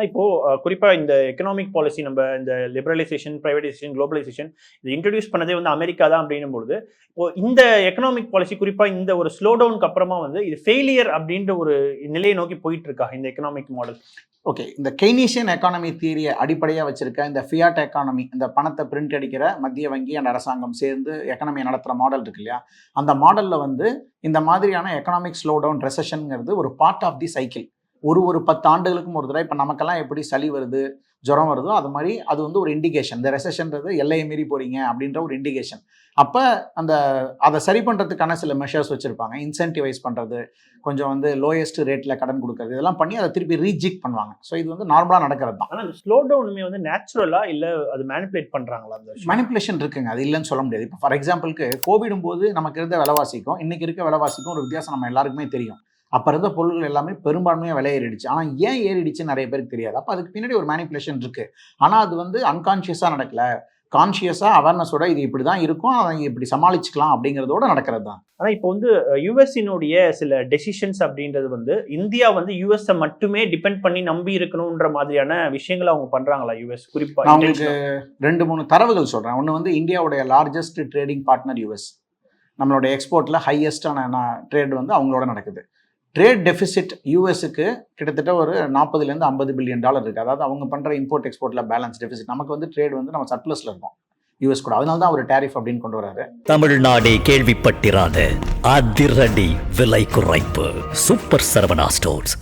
ஆனால் இப்போது குறிப்பாக இந்த எக்கனாமிக் பாலிசி நம்ம இந்த லிபரலைசேஷன் ப்ரைவேடைசேஷன் குளோபலைசேஷன் இது இன்ட்ரடியூஸ் பண்ணதே வந்து அமெரிக்கா தான் அப்படின்னும் பொழுது இப்போ இந்த எக்கனாமிக் பாலிசி குறிப்பாக இந்த ஒரு ஸ்லோ டவுனுக்கு அப்புறமா வந்து இது ஃபெயிலியர் அப்படின்ற ஒரு நிலையை நோக்கி போயிட்டு இருக்கா இந்த எக்கனாமிக் மாடல் ஓகே இந்த கெய்னீஷியன் எக்கானமி தீரியை அடிப்படையாக வச்சிருக்க இந்த ஃபியாட் எக்கானமி இந்த பணத்தை பிரிண்ட் அடிக்கிற மத்திய வங்கி அந்த அரசாங்கம் சேர்ந்து எக்கனமியை நடத்துகிற மாடல் இருக்கு இல்லையா? அந்த மாடலில் வந்து இந்த மாதிரியான எக்கனாமிக் ஸ்லோ டவுன் ரெசஷனுங்கிறது ஒரு பார்ட் ஆஃப் தி சைக்கிள் ஒரு ஒரு பத்து ஆண்டுகளுக்கும் ஒரு தடவை இப்போ நமக்கெல்லாம் எப்படி சளி வருது ஜுரம் வருதோ அது மாதிரி அது வந்து ஒரு இண்டிகேஷன் இந்த ரெசஷன்றது எல்லையை மீறி போறீங்க அப்படின்ற ஒரு இண்டிகேஷன் அப்போ அந்த அதை சரி பண்ணுறதுக்கான சில மெஷர்ஸ் வச்சுருப்பாங்க. இன்சென்டிவைஸ் பண்ணுறது கொஞ்சம் வந்து லோயஸ்ட் ரேட்டில் கடன் கொடுக்கறது இதெல்லாம் பண்ணி அதை திருப்பி ரீஜிக் பண்ணுவாங்க. ஸோ இது வந்து நார்மலாக நடக்கிறது தான் ஆனா இந்த ஸ்லோ டவுனுமே வந்து நேச்சுரலா இல்ல அது மேனிபுலேட் பண்றாங்களா அந்த? மேனிப்புலேஷன் இருக்குங்க. அது இல்லைன்னு சொல்ல முடியாது. இப்போ ஃபார் எக்ஸாம்பிளுக்கு கோவிடும் போது நமக்கு இருந்த விலைவாசிக்கும் இன்னைக்கு இருக்க விலைவாசிக்கும் ஒரு வித்தியாசம் நம்ம எல்லாருக்குமே தெரியும். அப்போ இருந்த பொருட்கள் எல்லாமே பெரும்பான்மையாக விலை ஏறிடுச்சு. ஆனால் ஏன் ஏறிடுச்சுன்னு நிறைய பேருக்கு தெரியாது. அப்போ அதுக்கு பின்னாடி ஒரு மேனிப்புலேஷன் இருக்கு. ஆனால் அது வந்து அன்கான்ஷியஸாக நடக்கல. கான்ஷியஸாக அவேர்னஸோட இது இப்படி தான் இருக்கும். அதை இப்படி சமாளிச்சுக்கலாம் அப்படிங்கிறதோட நடக்கிறது தான். ஆனா இப்போ வந்து யுஎஸ்இனுடைய சில டெசிஷன்ஸ் அப்படின்றது வந்து இந்தியா வந்து யுஎஸ்ஐ மட்டுமே டிபெண்ட் பண்ணி நம்பி இருக்கணும்ன்ற மாதிரியான விஷயங்களை அவங்க பண்றாங்களா யுஎஸ் குறிப்பா நான் உங்களுக்கு? ரெண்டு மூணு தரவுகள் சொல்கிறேன் ஒன்று வந்து இந்தியாவுடைய லார்ஜஸ்ட் ட்ரேடிங் பார்ட்னர் யூஎஸ் நம்மளோட எக்ஸ்போர்ட்டில் ஹையஸ்டான ட்ரேட் வந்து அவங்களோட நடக்குது. ட்ரேட் டெபிசிட் யூஎஸ்க்கு கிட்டத்தட்ட ஒரு நாற்பதுலேருந்து ஐம்பது பில்லியன் டாலர் இருக்குது அதாவது அவங்க பண்ணுற இம்போர்ட் எக்ஸ்போர்ட்டில் பேலன்ஸ் டெபிசிட் நமக்கு வந்து ட்ரேட் வந்து நம்ம சர்ப்ளஸில் இருக்கோம். யூஎஸ் கூட. அதனால தான் அவர் டேரிஃப் அப்படின்னு கொண்டு வராரு. தமிழ்நாடே கேள்விப்பட்டிராத அதிரடி விலை குறைப்பு. Super Saravana stores